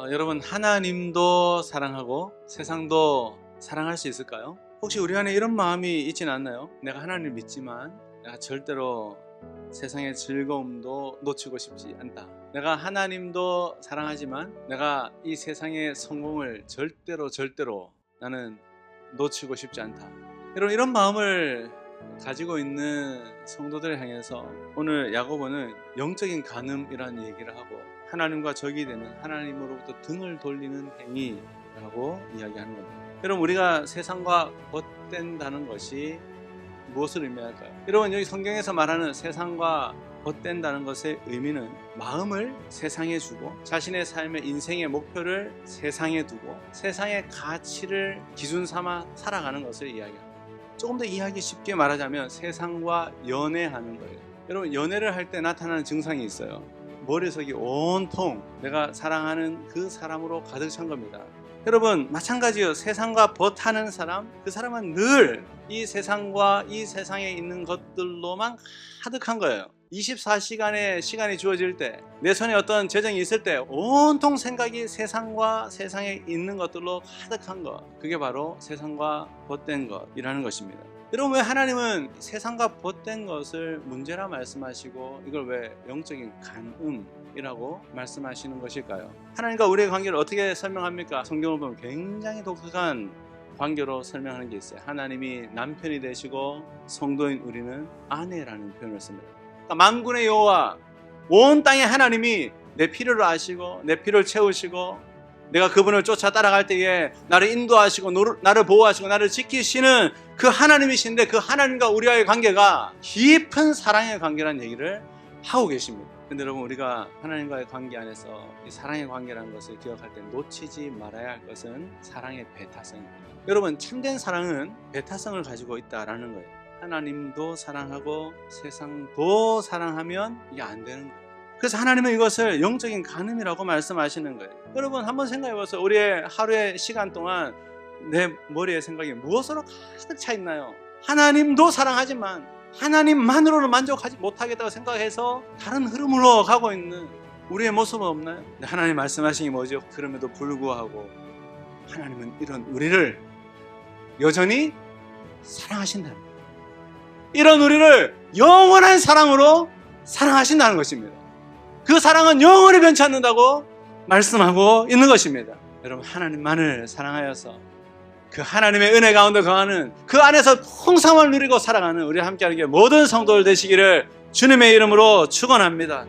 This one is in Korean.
어, 여러분 하나님도 사랑하고 세상도 사랑할 수 있을까요? 혹시 우리 안에 이런 마음이 있지는 않나요? 내가 하나님을 믿지만 내가 절대로 세상의 즐거움도 놓치고 싶지 않다. 내가 하나님도 사랑하지만 내가 이 세상의 성공을 절대로 절대로 나는 놓치고 싶지 않다. 여러분 이런 마음을 가지고 있는 성도들을 향해서 오늘 야고보는 영적인 간음이라는 얘기를 하고 하나님과 적이 되는 하나님으로부터 등을 돌리는 행위라고 이야기하는 겁니다. 여러분 우리가 세상과 벗된다는 것이 무엇을 의미할까요? 여러분 여기 성경에서 말하는 세상과 벗된다는 것의 의미는 마음을 세상에 주고 자신의 삶의 인생의 목표를 세상에 두고 세상의 가치를 기준 삼아 살아가는 것을 이야기합니다. 조금 더 이해하기 쉽게 말하자면 세상과 연애하는 거예요. 여러분 연애를 할 때 나타나는 증상이 있어요. 머릿속이 온통 내가 사랑하는 그 사람으로 가득 찬 겁니다. 여러분 마찬가지요. 세상과 벗하는 사람, 그 사람은 늘 이 세상과 이 세상에 있는 것들로만 가득한 거예요. 24시간의 시간이 주어질 때, 내 손에 어떤 재정이 있을 때, 온통 생각이 세상과 세상에 있는 것들로 가득한 것. 그게 바로 세상과 벗된 것이라는 것입니다. 여러분, 왜 하나님은 세상과 벗된 것을 문제라 말씀하시고, 이걸 왜 영적인 간음이라고 말씀하시는 것일까요? 하나님과 우리의 관계를 어떻게 설명합니까? 성경을 보면 굉장히 독특한 관계로 설명하는 게 있어요. 하나님이 남편이 되시고 성도인 우리는 아내라는 표현을 씁니다. 그러니까 만군의 여호와 온 땅의 하나님이 내 필요를 아시고 내 필요를 채우시고 내가 그분을 쫓아 따라갈 때에 나를 인도하시고 나를 보호하시고 나를 지키시는 그 하나님이신데 그 하나님과 우리와의 관계가 깊은 사랑의 관계라는 얘기를 하고 계십니다. 근데 여러분 우리가 하나님과의 관계 안에서 이 사랑의 관계라는 것을 기억할 때 놓치지 말아야 할 것은 사랑의 배타성입니다. 여러분 참된 사랑은 배타성을 가지고 있다라는 거예요. 하나님도 사랑하고 세상도 사랑하면 이게 안 되는 거예요. 그래서 하나님은 이것을 영적인 간음이라고 말씀하시는 거예요. 여러분 한번 생각해 보세요. 우리의 하루의 시간 동안 내 머리의 생각이 무엇으로 가득 차 있나요? 하나님도 사랑하지만 하나님만으로는 만족하지 못하겠다고 생각해서 다른 흐름으로 가고 있는 우리의 모습은 없나요? 하나님 말씀하신 게 뭐죠? 그럼에도 불구하고 하나님은 이런 우리를 여전히 사랑하신다는. 이런 우리를 영원한 사랑으로 사랑하신다는 것입니다. 그 사랑은 영원히 변치 않는다고 말씀하고 있는 것입니다. 여러분 하나님만을 사랑하여서 그 하나님의 은혜 가운데 거하는 그 안에서 풍성을 누리고 살아가는 우리 함께하는 게 모든 성도들 되시기를 주님의 이름으로 축원합니다.